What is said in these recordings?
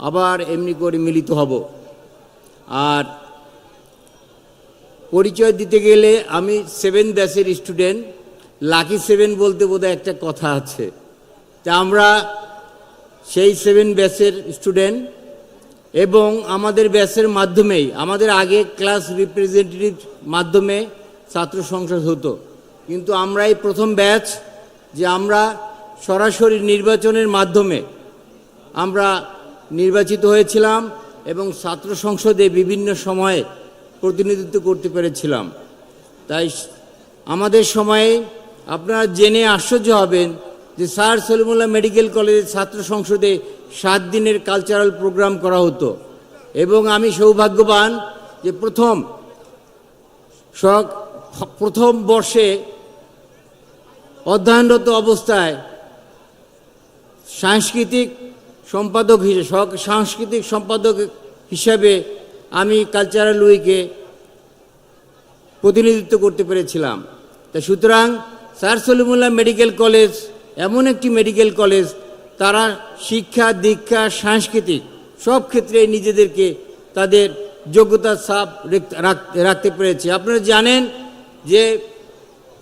আবার এমনি করে মিলিত হব। আর পরিচয় দিতে গেলে আমি সেভেন ব্যাচের স্টুডেন্ট লাকি সেভেন বলতে বোধহয় একটা কথা আছে। তা আমরা সেই সেভেন ব্যাচের স্টুডেন্ট এবং আমাদের ব্যাচের মাধ্যমেই, আমাদের আগে ক্লাস রিপ্রেজেন্টেটিভ মাধ্যমে ছাত্র সংসদ হতো। কিন্তু আমরা এই প্রথম ব্যাচ যে আমরা সরাসরি নির্বাচনের মাধ্যমে আমরা নির্বাচিত হয়েছিলাম এবং ছাত্র সংসদে বিভিন্ন সময়ে প্রতিনিধিত্ব করতে পেরেছিলাম। তাই আমাদের সময়ে আপনারা জেনে আশ্চর্য হবেন যে স্যার সলিমুল্লাহ মেডিকেল কলেজের ছাত্র সংসদে সাত দিনের কালচারাল প্রোগ্রাম করা হতো এবং আমি সৌভাগ্যবান যে প্রথম প্রথম বর্ষে অধ্যয়নরত অবস্থায় সাংস্কৃতিক সম্পাদক হিসেবে সাংস্কৃতিক সম্পাদক হিসাবে আমি কালচারাল উইকে প্রতিনিধিত্ব করতে পেরেছিলাম। তা সুতরাং স্যার সলিমুল্লাহ মেডিকেল কলেজ, এমন একটি মেডিকেল কলেজ, তারা শিক্ষা, দীক্ষা, সাংস্কৃতিক সব ক্ষেত্রে নিজেদেরকে তাদের যোগ্যতার সাপ রেখ- রাখতে পেরেছে। আপনারা জানেন যে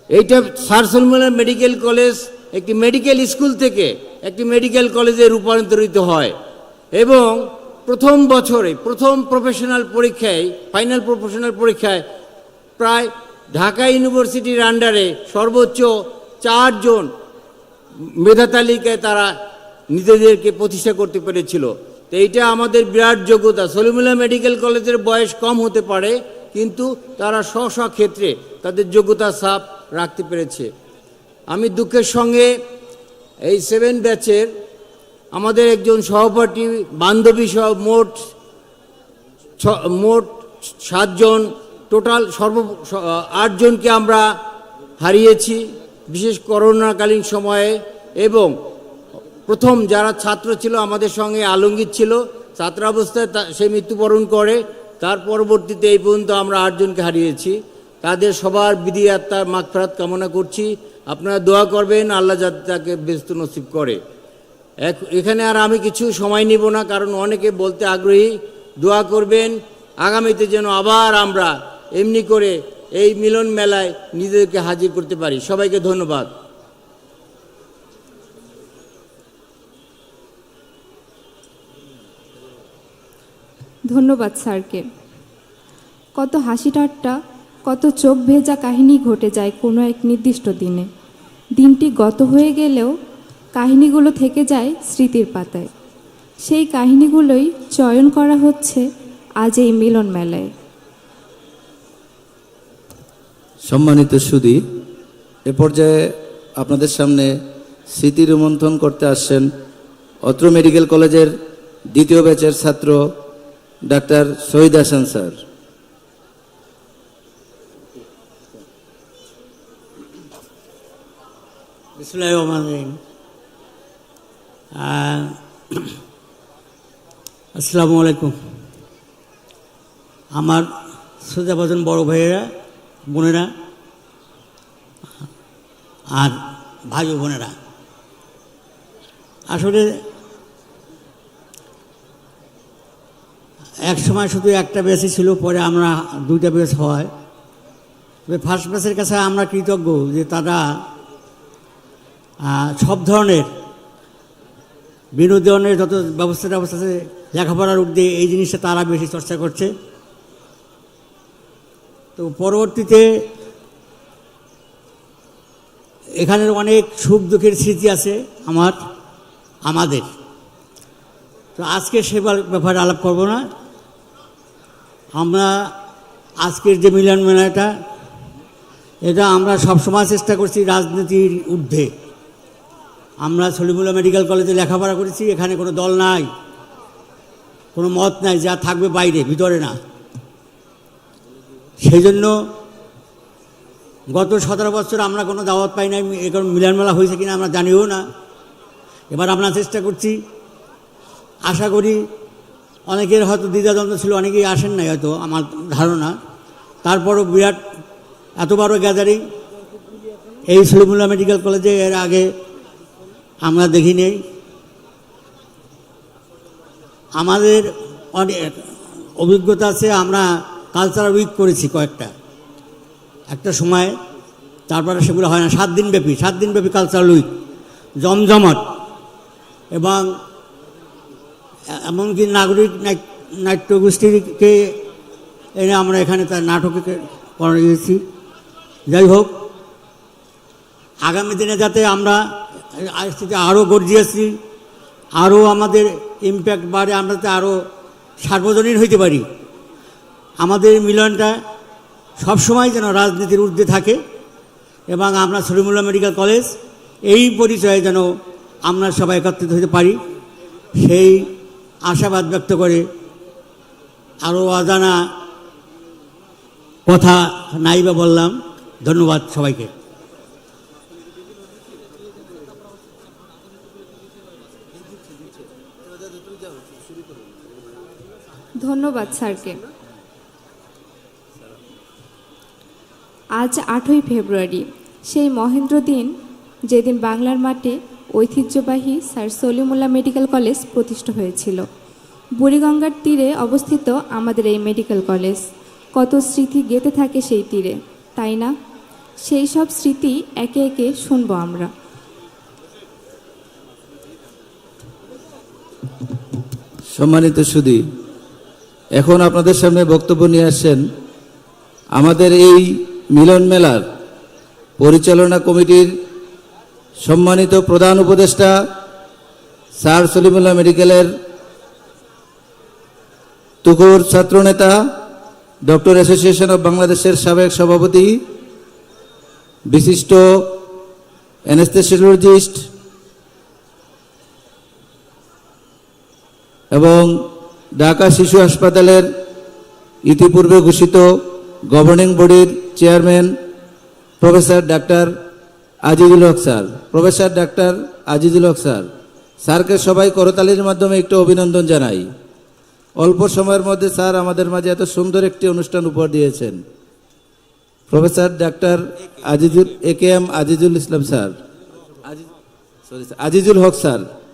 এইটা স্যার সলিমুল্লাহ মেডিকেল কলেজ একটি মেডিকেল স্কুল থেকে একটি মেডিকেল কলেজে রূপান্তরিত হয় এবং প্রথম বছরে, প্রথম প্রফেশনাল পরীক্ষায় ফাইনাল প্রফেশনাল পরীক্ষায় প্রায় ঢাকা ইউনিভার্সিটির আন্ডারে সর্বোচ্চ চারজন মেধা তালিকায় তারা নিজেদেরকে প্রতিষ্ঠা করতে পেরেছিল। তো এইটা আমাদের বিরাট যোগ্যতা। সলিমুল্লাহ মেডিকেল কলেজের বয়স কম হতে পারে, কিন্তু তারা স্ব স্ব ক্ষেত্রে তাদের যোগ্যতা ছাপ রাখতে পেরেছে। আমি দুঃখের সঙ্গে এই সেভেন ব্যাচের আমাদের একজন সহপাঠী, বান্ধবী সহ মোট মোট সাতজন, টোটাল সর্ব আটজনকে আমরা হারিয়েছি, বিশেষ করোনাকালীন সময়ে এবং প্রথম যারা ছাত্র ছিল আমাদের সঙ্গে আলঙ্গিত ছিল, ছাত্রাবস্থায় সে মৃত্যুবরণ করে, তার পরবর্তীতে এই পর্যন্ত আমরা আটজনকে হারিয়েছি। তাদের সবার বিধি আত্মার মাগফরাত কামনা করছি। আপনারা দোয়া করবেন, আল্লাহ যাতে তাকে ব্যস্ত নসিব করে। এক- এখানে আর আমি কিছু সময় নিব না, কারণ অনেকে বলতে আগ্রহী। দোয়া করবেন, আগামীতে যেন আবার আমরা এমনি করে এই মিলন মেলায় নিজেদেরকে হাজির করতে পারি। সবাইকে ধন্যবাদ। ধন্যবাদ স্যারকে। কত হাসি ঠাট্টা কত চোখ ভেজা কাহিনী ঘটে যায় কোনো এক নির্দিষ্ট দিনে। দিনটি গত হয়ে গেলেও কাহিনীগুলো থেকে যায় স্মৃতির পাতায়। সেই কাহিনীগুলোই চয়ন করা হচ্ছে আজ এই মিলন মেলায়। সম্মানিত সুদী, এ পর্যায়ে আপনাদের সামনে স্মৃতি রোমন্থন করতে আসছেন অত্র মেডিকেল কলেজের দ্বিতীয় ব্যাচের ছাত্র ডাক্তার শহীদ হাসান স্যার। আসসালামু আলাইকুম আমার সোজা শ্রোতাবাজন বড় ভাইয়েরা, বোনেরা, আর ভাই বোনেরা। আসলে এক সময় শুধু একটা বেসই ছিল, পরে আমরা দুইটা বেস হয়। ফার্স্ট বেসের কাছে আমরা কৃতজ্ঞ যে তারা সব ধরনের। বিনোদনের যত ব্যবস্থা ব্যবস্থা আছে, লেখাপড়ার উদ্যোগে এই জিনিসটা তারা বেশি চর্চা করছে। তো পরবর্তীতে এখানের অনেক সুখ দুঃখের স্মৃতি আছে আমার, আমাদের। তো আজকে সে ব্যাপারে আলাপ করব না। আমরা আজকের যে মিলন মেলাটা, এটা আমরা সবসময় চেষ্টা করছি রাজনীতির ঊর্ধ্বে। আমরা সলিমুল্লাহ মেডিকেল কলেজে লেখাপড়া করেছি, এখানে কোনো দল নাই, কোনো মত নাই, যা থাকবে বাইরে, ভিতরে না। সেই জন্য গত সতেরো বছর আমরা কোনো দাওয়াত পাই নাই এখন মিলন মেলা হয়েছে কিনা আমরা জানিও না। এবার আমরা চেষ্টা করছি। আশা করি অনেকের হয়তো দ্বিধাদ্বন্দ্ব ছিল, অনেকেই আসেন নাই হয়তো, আমার ধারণা। তারপরও বিরাট এত বড় গ্যাদারিং। এই সলিমুল্লাহ মেডিকেল কলেজে এর আগে আমরা দেখি নেই। আমাদের অনেক অভিজ্ঞতা আছে, আমরা কালচারাল উইক করেছি কয়েকটা। একটা সময়, তারপরে সেগুলো হয় না সাত দিন ব্যাপী সাত দিন ব্যাপী কালচারাল উইক জমজমাট। এবং এমনকি নাগরিক নাট- নাট্যগোষ্ঠীকে এনে আমরা এখানে তার নাটকে করিয়েছি যাই হোক, আগামী দিনে যাতে আমরা আসতে আরও গর্জিয়াসলি আরও আমাদের ইম্প্যাক্ট বাড়ে, আমরা যাতে আরও সার্বজনীন হইতে পারি। আমাদের মিলনটা সবসময় যেন রাজনীতির ঊর্ধ্বে থাকে এবং আমরা সলিমুল্লাহ মেডিকেল কলেজ, এই পরিচয়ে যেন আমরা সবাই একত্রিত হতে পারি। সেই আশাবাদ ব্যক্ত করে আরও অজানা কথা নাই বা বললাম। ধন্যবাদ সবাইকে। ধন্যবাদ, স্যারকে। আজ আটই ফেব্রুয়ারি, সেই মহেন্দ্র দিন যেদিন বাংলার মাঠে ঐতিহ্যবাহী স্যার সলিমুল্লাহ মেডিকেল কলেজ প্রতিষ্ঠা হয়েছিল। বুড়িগঙ্গার তীরে অবস্থিত আমাদের এই মেডিকেল কলেজ। কত স্মৃতি গেঁথে থাকে সেই তীরে, তাই না? সেই সব স্মৃতি একে একে শুনব আমরা। সম্মানিত সুদী, এখন আপনাদের সামনে বক্তব্য নিয়ে আসছেন আমাদের এই মিলন মেলার পরিচালনা কমিটির সম্মানিত প্রধান উপদেষ্টা স্যার সলিমুল্লাহ মেডিকেলের তুকুর ছাত্রনেতা ডক্টর অ্যাসোসিয়েশন অব বাংলাদেশের সাবেক সভাপতি, বিশিষ্ট অ্যানেস্থেসিওলজিস্ট এবং ঢাকা শিশু হাসপাতালের ইতিপূর্বে ঘোষিত গভর্নিং বডির chairman professor doctor Azizul Haque sir. Professor doctor Azizul Haque sir স্যারকে সবাই করতালির মাধ্যমে একটু অভিনন্দন জানাই। অল্প সময়ের মধ্যে স্যার আমাদের মাঝে এত সুন্দর একটি অনুষ্ঠান উপহার দিয়েছেন। Professor doctor Azizul A K M Azizul Islam sir. আজি- স্যার, আজিজুল হক স্যার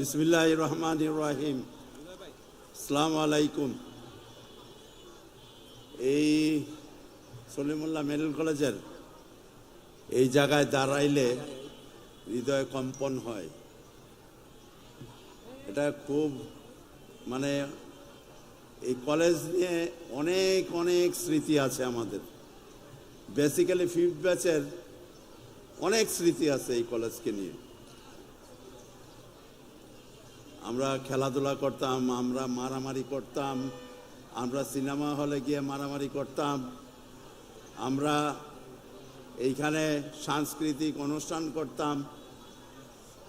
বিসমিল্লাহ রহমান রাহিম সালাম আলাইকুম এই সলিমুল্লাহ মেডিকেল কলেজের এই জায়গায় দাঁড়াইলে হৃদয় কম্পন হয়। এটা খুব মানে এই কলেজ নিয়ে অনেক অনেক স্মৃতি আছে আমাদের। বেসিক্যালি ফিফথ ব্যাচের অনেক স্মৃতি আছে এই কলেজকে নিয়ে। আমরা খেলাধুলা করতাম, আমরা মারামারি করতাম, আমরা সিনেমা হলে গিয়ে মারামারি করতাম। আমরা এইখানে সাংস্কৃতিক অনুষ্ঠান করতাম,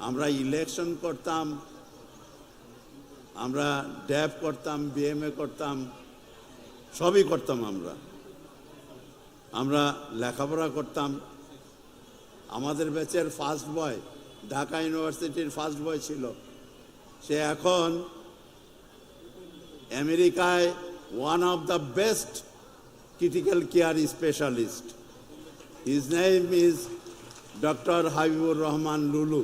আমরা ইলেকশন করতাম, আমরা ড্যাব করতাম, বিএমএ করতাম, সবই করতাম আমরা। আমরা লেখাপড়া করতাম। আমাদের ব্যাচের ফার্স্ট বয় ঢাকা ইউনিভার্সিটির ফার্স্ট বয় ছিল। সে এখন আমেরিকায় one of the best critical care specialist his name is doctor Habibur Rahman Lulu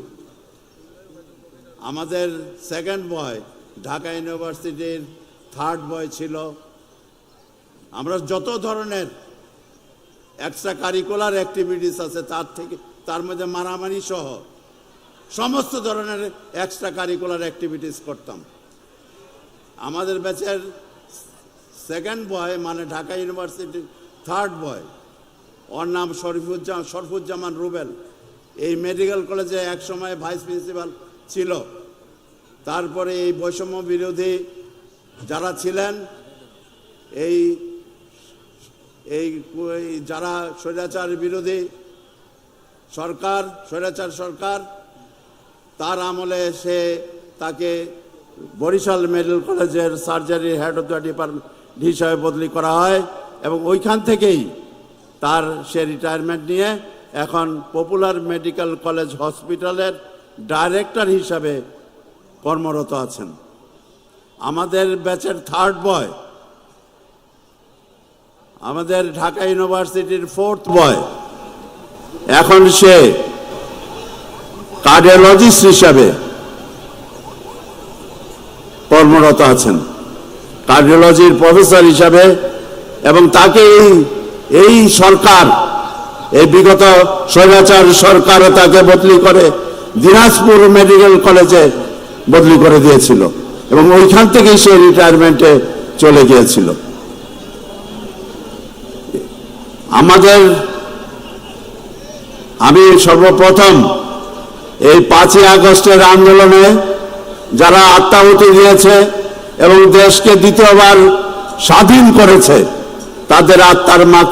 আমাদের সেকেন্ড বয় ঢাকা ইউনিভার্সিটির থার্ড বয় ছিল। আমরা যত ধরনের এক্সট্রা কারিকুলার অ্যাক্টিভিটিস আছে, তার থেকে, তার মধ্যে মারামারি সহ সমস্ত ধরনের এক্সট্রা কারিকুলার অ্যাক্টিভিটিস করতাম। আমাদের ব্যাচের সেকেন্ড বয় মানে ঢাকা ইউনিভার্সিটির থার্ড বয় ওর নাম শরীফুজ্জামান, শরফুজ্জামান রুবেল। এই মেডিকেল কলেজে এক সময় ভাইস প্রিন্সিপাল ছিল। তারপরে এই বৈষম্য বিরোধী যারা ছিলেন এই এই যারা স্বৈরাচার বিরোধী সরকার, স্বৈরাচার সরকার তার আমলে সে তাকে বরিশাল মেডিকেল কলেজের surgery head of the department হিসাবে বদলি করা হয় এবং ওইখান থেকেই তার সে রিটায়ারমেন্ট নিয়ে এখন পপুলার মেডিকেল কলেজ হসপিটালের ডাইরেক্টর হিসাবে কর্মরত আছেন। আমাদের ব্যাচের থার্ড বয় আমাদের ঢাকা ইউনিভার্সিটির ফোর্থ বয় এখন সে কার্ডিওলজিস্ট হিসাবে কর্মরত আছেন। কার্ডিওলজির প্রফেসর হিসাবে এবং তাকে এই এই সরকার, এই বিগত স্বৈরাচার সরকারও তাকে বদলি করে দিনাজপুর মেডিকেল কলেজে বদলি করে দিয়েছিল এবং ওইখান থেকেই সে রিটায়ারমেন্টে চলে গিয়েছিল। আমাদের, আমি সর্বপ্রথম এই পাঁচই আগস্টের আন্দোলনে যারা আত্মাহতি দিয়েছে এবং দেশকে দ্বিতীয়বার স্বাধীন করেছে, তাদের আত্মার মাগ